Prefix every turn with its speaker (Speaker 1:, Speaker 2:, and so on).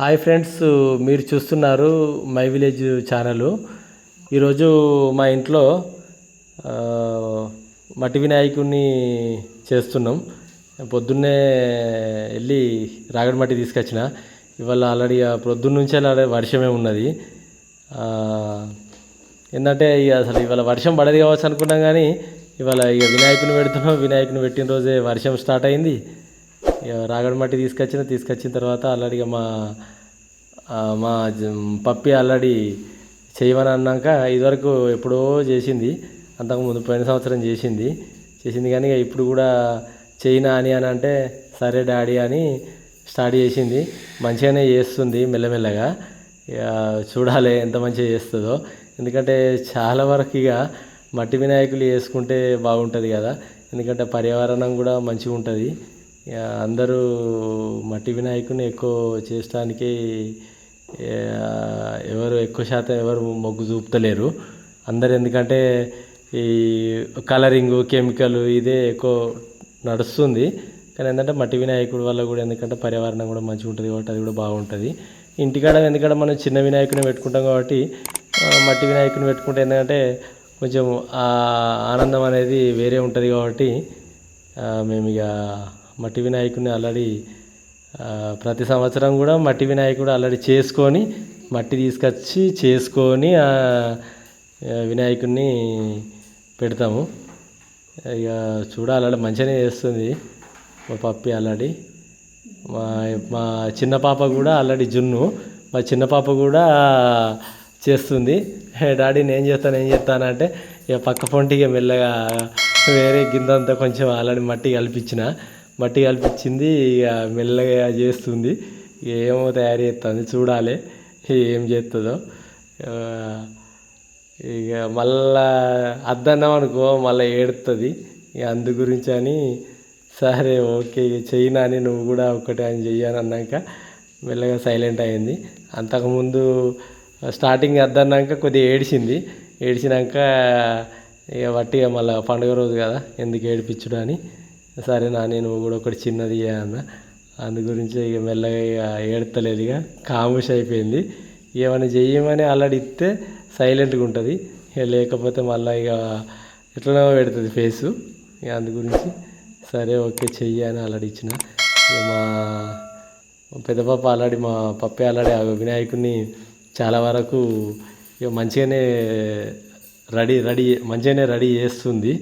Speaker 1: Hi friends మీరు చూస్తున్నారు my village channel. ఈరోజు మా ఇంట్లో మట్టి వినాయకుడిని చేస్తున్నాం. పొద్దున్నే వెళ్ళి రాగడి మట్టి తీసుకొచ్చిన. ఇవాళ ఆల్రెడీ పొద్దున్న నుంచే ఆల్రెడీ వర్షమే ఉన్నది. ఏంటంటే ఇక అసలు ఇవాళ వర్షం పడదు కావచ్చు అనుకున్నాం కానీ ఇవాళ ఇక వినాయకుని పెడుతున్నాం. వినాయకుని పెట్టిన రోజే వర్షం స్టార్ట్ అయింది. రాగడి మట్టి తీసుకొచ్చిన తీసుకొచ్చిన తర్వాత అల్లాడిగా మా మా పప్పి ఆల్రెడీ చేయమని అన్నాక ఇదివరకు ఎప్పుడో చేసింది. అంతకుముందు పోయిన సంవత్సరం చేసింది. చేసింది కానీ ఇక ఇప్పుడు కూడా చేయినా అని అని అంటే సరే డాడీ అని స్టార్ట్ చేసింది. మంచిగానే చేస్తుంది మెల్లమెల్లగా. ఇక చూడాలి ఎంత మంచిగా చేస్తుందో. ఎందుకంటే చాలా వరకు ఇక మట్టి వినాయకులు వేసుకుంటే బాగుంటుంది కదా. ఎందుకంటే పర్యావరణం కూడా మంచిగా ఉంటుంది. అందరూ మట్టి వినాయకుని ఎక్కువ చేయడానికి ఎవరు ఎక్కువ శాతం ఎవరు మొగ్గు చూపుతలేరు. అందరు ఎందుకంటే ఈ కలరింగు కెమికల్ ఇదే ఎక్కువ నడుస్తుంది. కానీ ఏంటంటే మట్టి వినాయకుడి వల్ల కూడా ఎందుకంటే పర్యావరణం కూడా మంచిగా ఉంటుంది కాబట్టి అది కూడా బాగుంటుంది. ఇంటికాడ ఎందుకంటే మనం చిన్న వినాయకుని పెట్టుకుంటాం కాబట్టి మట్టి వినాయకుని పెట్టుకుంటే ఏంటంటే కొంచెం ఆనందం అనేది వేరే ఉంటుంది కాబట్టి మేము ఇక మట్టి వినాయకుడిని ఆల్రెడీ ప్రతి సంవత్సరం కూడా మట్టి వినాయకుడు ఆల్రెడీ చేసుకొని మట్టి తీసుకొచ్చి చేసుకొని ఆ, వినాయకుడిని పెడతాము. ఇక చూడాలి ఆల్రెడీ మంచిగానే చేస్తుంది మా పప్పి ఆల్రెడీ మా మా చిన్న పాప కూడా ఆల్రెడీ జున్ను మా చిన్న పాప కూడా చేస్తుంది. డాడీ నేను చేస్తాను ఏం చేస్తాను అంటే ఇక పక్క పొంటిగా మెల్లగా వేరే గిందంతా కొంచెం ఆల్రెడీ మట్టి కల్పించిన. మట్టి కల్పించింది ఇక మెల్లగా చేస్తుంది. ఇక ఏమో తయారు చేస్తుంది చూడాలి ఏం చేస్తుందో ఇక మళ్ళా అద్దన్నాం అనుకో మళ్ళీ ఏడుతుంది ఇక అందు గురించి అని సరే ఓకే ఇక చెయ్యినా అని నువ్వు కూడా ఒకటే అని చెయ్యని అన్నాక మెల్లగా సైలెంట్ అయింది. అంతకుముందు స్టార్టింగ్ అద్దన్నాక కొద్దిగా ఏడిచింది. ఏడిచినాక ఇక వట్టిగా మళ్ళీ పండుగ రోజు కదా ఎందుకు ఏడిపించుడు అని. సరే నా నేను కూడా ఒకటి చిన్నది అన్న. అందు గురించి ఇక మెల్లగా ఇక ఏడతలేదు ఇక. కాముష్ అయిపోయింది. ఏమైనా చెయ్యమని అల్లడి ఇస్తే సైలెంట్గా ఉంటుంది. ఇక లేకపోతే మళ్ళీ ఇక ఎట్లనో పెడుతుంది ఫేసు. ఇక అందు గురించి సరే ఓకే చెయ్యి అని ఆల్రెడీ ఇచ్చిన ఇక మా మా పెద్ద పాప ఆల్రెడీ మా పప్పే ఆల్రెడీ ఆ వినాయకుడిని చాలా వరకు ఇక మంచిగానే రెడీ రెడీ మంచిగానే రెడీ చేస్తుంది.